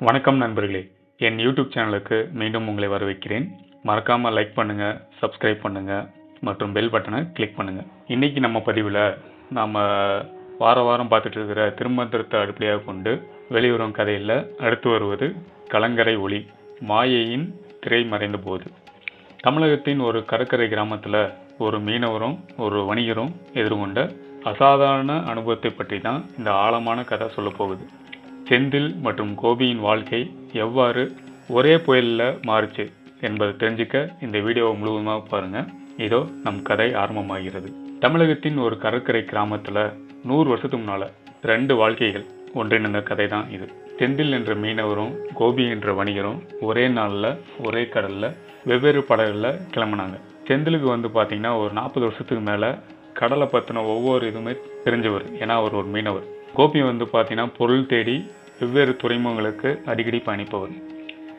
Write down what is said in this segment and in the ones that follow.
வணக்கம் நண்பர்களே. என் யூடியூப் சேனலுக்கு மீண்டும் உங்களை வரவேற்கிறேன். மறக்காமல் லைக் பண்ணுங்கள் சப்ஸ்கிரைப் பண்ணுங்கள் மற்றும் பெல் பட்டனை கிளிக் பண்ணுங்கள் இன்றைக்கி நம்ம பதிவில் நாம் வார வாரம் பார்த்துட்டு இருக்கிற திருமந்திரத்தை அடிப்படையாக கொண்டு வெளிவரும் கதையில் அடுத்து வருவது கலங்கரை ஒளி மாயையின் திரை மறைந்த போது. தமிழகத்தின் ஒரு கடற்கரை கிராமத்தில் ஒரு மீனவரும் ஒரு வணிகரும் எதிர்கொண்ட அசாதாரண அனுபவத்தை பற்றி தான் இந்த ஆழமான கதை சொல்லப் போகுது. செந்தில் மற்றும் கோபியின் வாழ்க்கை எவ்வாறு ஒரே புயலில் மாறுச்சு என்பதை தெரிஞ்சுக்க இந்த வீடியோவை முழுவதுமாக பாருங்கள் இதோ நம் கதை ஆரம்பமாகிறது. தமிழகத்தின் ஒரு கடற்கரை கிராமத்தில் நூறு வருஷத்துக்கு முன்னால் ரெண்டு வாழ்க்கைகள் ஒன்றிணைந்த கதை தான் இது. செந்தில் என்ற மீனவரும் கோபி என்ற வணிகரும் ஒரே நாளில் ஒரே கடலில் வெவ்வேறு படகுகளில் கிளம்புனாங்க. செந்திலுக்கு வந்து பார்த்தீங்கன்னா ஒரு நாற்பது வருஷத்துக்கு மேலே கடலை பற்றின ஒவ்வொரு இதுவுமே தெரிஞ்சவர். ஏன்னா அவர் ஒரு மீனவர். கோபி வந்து பார்த்தீங்கன்னா பொருள் தேடி வெவ்வேறு துறைமுகங்களுக்கு அடிக்கடி பயணிப்பவர்.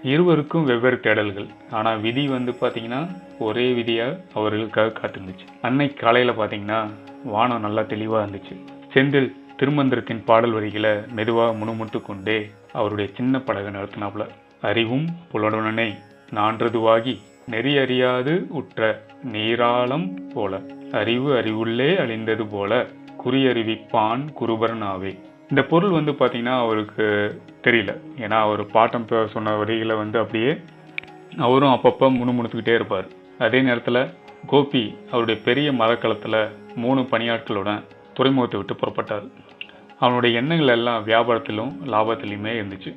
இருவருக்கும் வெவ்வேறு தேடல்கள். ஆனால் விதி வந்து பார்த்தீங்கன்னா ஒரே விதியாக அவர்களுக்காக காத்திருந்துச்சு. அன்னைக்கு காலையில் பார்த்தீங்கன்னா வானம் நல்லா தெளிவாக இருந்துச்சு. செந்தில் திருமந்திரத்தின் பாடல் வரிகளை மெதுவாக முணுமுட்டு கொண்டே அவருடைய சின்ன படகு நடத்தினாப்புல. அறிவும் புலனுடனே நான்றதுவாகி நெறி அறியாது உற்ற நீராளம் போல. அறிவு அறிவுள்ளே அழிந்தது போல குறியறிவிப்பான் குருபரனாவே. இந்த பொருள் வந்து பார்த்திங்கன்னா அவருக்கு தெரியல. ஏன்னா அவர் பாட்டம் சொன்ன வரிகளை வந்து அப்படியே அவரும் அப்பப்போ முணுமுணுத்துக்கிட்டே இருப்பார். அதே நேரத்தில் கோபி அவருடைய பெரிய மரக்கலத்தில் மூணு பணியாட்களுடன் துறைமுகத்தை விட்டு புறப்பட்டார். அவனுடைய எண்ணங்கள் எல்லாம் வியாபாரத்திலும் லாபத்திலையுமே இருந்துச்சு.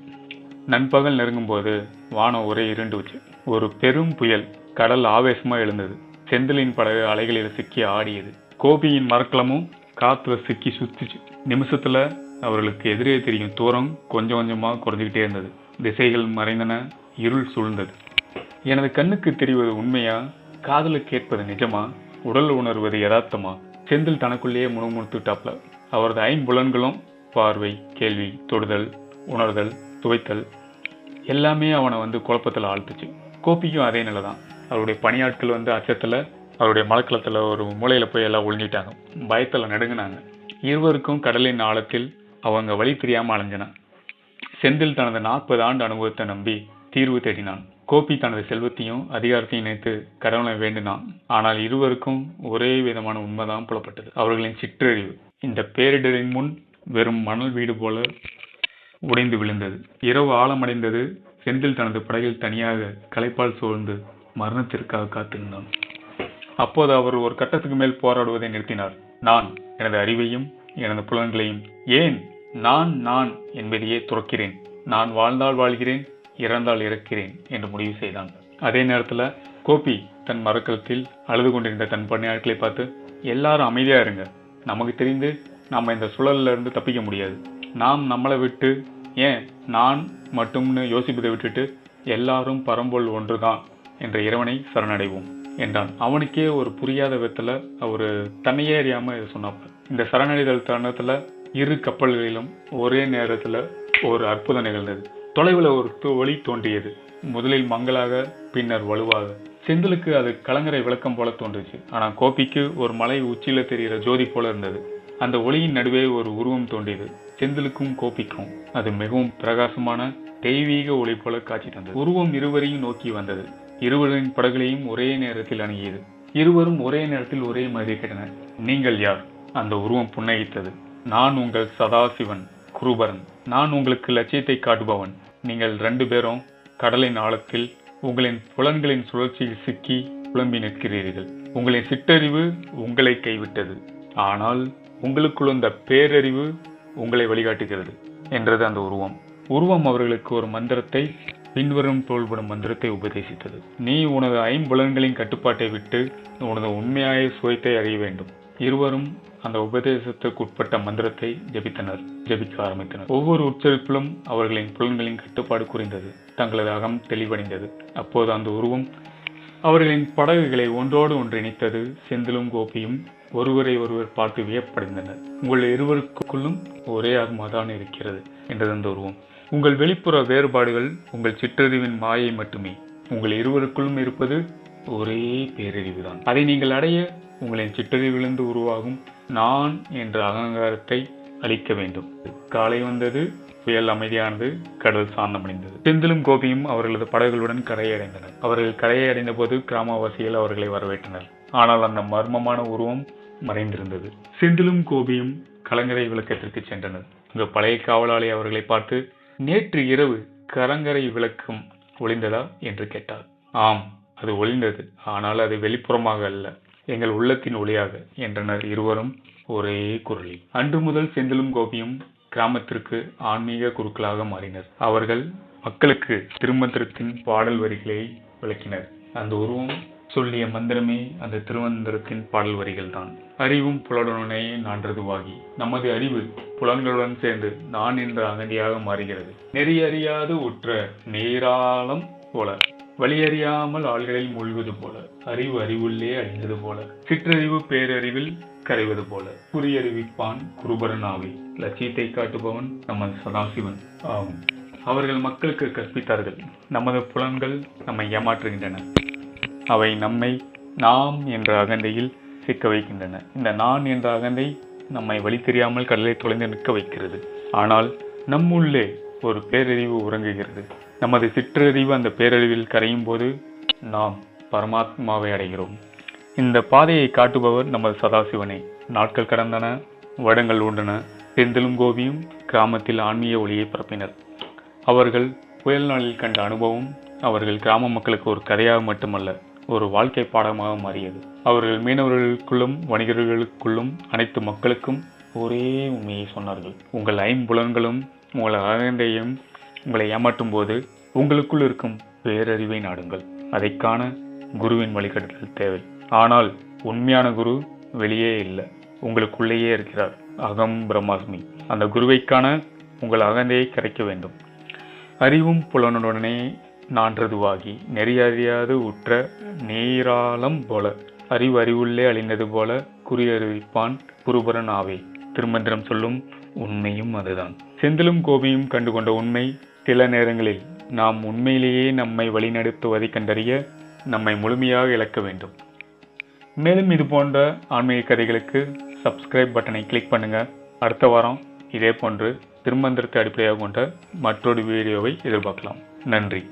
நண்பகல் நெருங்கும்போது வானம் ஒரே இருண்டுச்சு. ஒரு பெரும் புயல் கடல் ஆவேசமாக எழுந்தது. செந்திலின் படகு அலைகளில் சிக்கி ஆடியது. கோபியின் மரக்கலமும் காற்றுல சிக்கி சுத்திச்சு. நிமிஷத்தில் அவர்களுக்கு எதிரே தெரியும் தூரம் கொஞ்சம் கொஞ்சமாக குறைஞ்சிக்கிட்டே இருந்தது. திசைகள் மறைந்தன இருள் சூழ்ந்தது. எனது கண்ணுக்கு தெரிவது உண்மையா? காதுல கேட்பது நிஜமா? உடல் உணர்வது யதார்த்தமா? செந்தில் தனக்குள்ளேயே முணுமுணுத்துட்டாப்ல அவரது ஐம்புலன்களும் பார்வை கேள்வி தொடுதல் உணர்தல் துவைத்தல் எல்லாமே அவனை வந்து குழப்பத்தில் ஆழ்த்துச்சு. கோபிக்கும் அதே நிலை தான் அவருடைய பணியாட்கள் வந்து அச்சத்தில் அவருடைய மலக்களத்தில் ஒரு மூலையில் போய் எல்லாம் ஒழிஞ்சிட்டாங்க பயத்தில் நடுங்கினாங்க. இருவருக்கும் கடலின் ஆழத்தில் அவங்க வழி தெரியாமல் அலைஞ்சன. செந்தில் தனது நாற்பது ஆண்டு அனுபவத்தை நம்பி தீர்வு தேடினான். கோபி தனது செல்வத்தையும் அதிகாரத்தையும் நினைத்து கடவுளை வேண்டினான். ஆனால் இருவருக்கும் ஒரே விதமான உண்மைதான் புலப்பட்டது. அவர்களின் சிற்றறிவு. இந்த பேரிடரின் முன் வெறும் மணல் வீடு போல உடைந்து விழுந்தது. இரவு ஆழமடைந்தது செந்தில் தனது படகில் தனியாக களைப்பால் சூழ்ந்து மரணத்திற்காக காத்திருந்தான். அப்போது அவர் ஒரு கட்டத்துக்கு மேல் போராடுவதை நிறுத்தினார். நான் எனது அறிவையும் எனது புலன்களையும். ஏன் நான் நான் என்பதையே துறக்கிறேன். நான் வாழ்ந்தால் வாழ்கிறேன் இறந்தால் இறக்கிறேன் என்று முடிவு செய்தான். அதே நேரத்தில் கோபி தன் மரக்கலத்தில் அழுது கொண்டிருந்த தன் பணியாட்களை பார்த்து எல்லாரும் அமைதியாக இருங்க. நமக்கு தெரிந்து நம்ம இந்த சுழல்ல இருந்து தப்பிக்க முடியாது. நாம் நம்மளை விட்டு ஏன் நான் மட்டும்னு யோசிப்பதை விட்டுட்டு எல்லாரும் பரம்பொருள் ஒன்றுதான் என்ற இறைவனை சரணடைவோம் என்றான். அவனுக்கே ஒரு புரியாத விதத்தில் அவர் தன்னையே அறியாமல் இதை சொன்னாப்ப இந்த சரணடைதல் தருணத்தில் இரு கப்பல்களிலும் ஒரே நேரத்தில் ஒரு அற்புதம் நிகழ்ந்தது. தொலைவில் ஒரு ஒளி தோன்றியது. முதலில் மங்கலாக பின்னர் வலுவாக. செந்திலுக்கு அது கலங்கரை விளக்கம் போல தோன்றுச்சு. ஆனால் கோபிக்கு ஒரு மலை உச்சியில் தெரிகிற ஜோதி போல இருந்தது. அந்த ஒளியின் நடுவே ஒரு உருவம் தோன்றியது. செந்திலுக்கும் கோபிக்கும் அது மிகவும் பிரகாசமான தெய்வீக ஒளி போல காட்சி தந்தது. உருவம் இருவரையும் நோக்கி வந்தது. இருவரின் படகுகளையும் ஒரே நேரத்தில் அணுகியது. இருவரும் ஒரே நேரத்தில் ஒரே மாதிரி கேட்டனர். நீங்கள் யார்? அந்த உருவம் புன்னகைத்தது. நான் உங்கள் சதாசிவன் குருபரன். நான் உங்களுக்கு லட்சியத்தை காட்டுபவன். நீங்கள் ரெண்டு பேரும் கடலின் ஆழத்தில் உங்களின் புலன்களின் சுழற்சியில் சிக்கி புலம்பி நிற்கிறீர்கள். உங்களின் சிற்றறிவு உங்களை கைவிட்டது. ஆனால் உங்களுக்குள் இந்த பேரறிவு உங்களை வழிகாட்டுகிறது என்றது அந்த உருவம். உருவம் அவர்களுக்கு ஒரு மந்திரத்தை பின்வரும் தோள்படும் மந்திரத்தை உபதேசித்தது. நீ உனது ஐம்புலன்களின் கட்டுப்பாட்டை விட்டு உனது உண்மையாய சுயத்தை அறிய வேண்டும். இருவரும் அந்த உபதேசத்திற்கு உட்பட்ட மந்திரத்தை ஜெபித்தனர் ஜெபிக்க ஆரம்பித்தனர். ஒவ்வொரு உச்சரிப்பிலும் அவர்களின் புலன்களின் கட்டுப்பாடு குறைந்தது தங்களது அகம் தெளிவடைந்தது. அப்போது அந்த உருவம் அவர்களின் படகுகளை ஒன்றோடு ஒன்று இணைத்தது செந்திலும் கோபியும் ஒருவரை ஒருவர் பார்த்து வியப்படைந்தனர். உங்கள் இருவருக்குள்ளும் ஒரே ஆத்மாதான் இருக்கிறது என்றது அந்த உருவம். உங்கள் வெளிப்புற வேறுபாடுகள் உங்கள் சிற்றறிவின் மாயை மட்டுமே. உங்கள் இருவருக்குள்ளும் இருப்பது ஒரே பேரறிவுதான். அதை நீங்கள் அடைய உங்களின் சிற்றறிவிலிருந்து உருவாகும் நான் என்ற அகங்காரத்தை அழிக்க வேண்டும். காலை வந்தது புயல் அமைதியானது கடல் சாந்தமடைந்தது செந்திலும் கோபியும் அவர்களது படகுகளுடன் கரையை அடைந்தனர் அவர்கள் கரையை அடைந்த போது கிராமவாசிகள் அவர்களை வரவேற்றனர். ஆனால் அந்த மர்மமான உருவம் மறைந்திருந்தது. செந்திலும் கோபியும் கலங்கரை விளக்கத்திற்கு சென்றனர். அங்கு பழைய காவலாளி அவர்களை பார்த்து நேற்று இரவு கலங்கரை விளக்கம் ஒளிந்ததா? என்று கேட்டார் ஆம் அது ஒளிந்தது. ஆனால் அது வெளிப்புறமாக அல்ல எங்கள் உள்ளத்தின் ஒளியாக என்றனர் இருவரும் ஒரே குரலில். அன்று முதல் செந்திலும் கோபியும் கிராமத்திற்கு ஆன்மீக குருக்களாக மாறினர். அவர்கள் மக்களுக்கு திருமந்திரத்தின் பாடல் வரிகளை விளக்கினர். அந்த உருவம் சொல்லிய மந்திரமே அந்த திருமந்திரத்தின் பாடல் வரிகள் தான் அறிவும் புலனுடனே நான்றதுவாகி நமது அறிவு புலன்களுடன் சேர்ந்து நான் என்ற அகதியாக மாறுகிறது. நெறியறியாது உற்ற நேராளம் போல. வழியறியாமல் ஆள்களில் மூழ்குவது போல அறிவு அறிவுள்ளே அழிந்தது போல சிற்றறிவு பேரறிவில் கரைவது போல குறியறிவிப்பான் குருபரன் ஆவி லட்சியத்தை காட்டுபவன் நமது சதாசிவன் ஆகும். அவர்கள் மக்களுக்கு கற்பித்தார்கள் நமது புலன்கள் நம்மை ஏமாற்றுகின்றன. அவை நம்மை நாம் என்ற அகந்தையில் சிக்க வைக்கின்றன. இந்த நான் என்ற அகந்தை நம்மை வழி தெரியாமல் கடலை தொலைந்து நிற்க வைக்கிறது. ஆனால் நம்முள்ளே ஒரு பேரறிவு உறங்குகிறது. நமது சிற்றறிவு அந்த பேரறிவில் கரையும் போது நாம் பரமாத்மாவை அடைகிறோம். இந்த பாதையை காட்டுபவர் நமது சதாசிவனே. நாட்கள் கடந்தன வடங்கள் உண்டன செந்திலும் கோபியும் கிராமத்தில் ஆன்மீக ஒளியை பரப்பினர். அவர்கள் புயல் நாளில் கண்ட அனுபவம் அவர்கள் கிராம மக்களுக்கு ஒரு கதையாக மட்டுமல்ல ஒரு வாழ்க்கை பாடமாக மாறியது. அவர்கள் மீனவர்களுக்குள்ளும் வணிகர்களுக்குள்ளும் அனைத்து மக்களுக்கும் ஒரே உண்மையை சொன்னார்கள். உங்கள் ஐம்புலன்களும் உங்கள் அகந்தையும் உங்களை ஏமாற்றும் போது உங்களுக்குள் இருக்கும் பேரறிவை நாடுங்கள். அதை காண குருவின் வழிகாட்டுதல் தேவை. ஆனால் உண்மையான குரு வெளியே இல்லை. உங்களுக்குள்ளேயே இருக்கிறார். அகம் பிரம்மாஸ்மி. அந்த குருவைக்கான உங்கள் அகந்தையை கரைக்க வேண்டும். அறிவும் புலனுடனே நான்றதுவாகி நெறியறியாது உற்ற நீராளம் போல. அறிவு அறிவுள்ளே அழிந்தது போல குறியறிவிப்பான் குருபரன் ஆவே. திருமந்திரம் சொல்லும் உண்மையும் அதுதான். செந்திலும் கோபியும் கண்டுகொண்ட உண்மை சில நேரங்களில் நாம் உண்மையிலேயே நம்மை வழிநடத்துவதை கண்டறிய நம்மை முழுமையாக இழக்க வேண்டும். மேலும் இது போன்ற ஆன்மீக கதைகளுக்கு சப்ஸ்கிரைப் பட்டனை கிளிக் பண்ணுங்க. அடுத்த வாரம் இதே போன்று திருமந்திரத்தை அடிப்படையாக கொண்ட மற்றொரு வீடியோவை எதிர்பார்க்கலாம். நன்றி.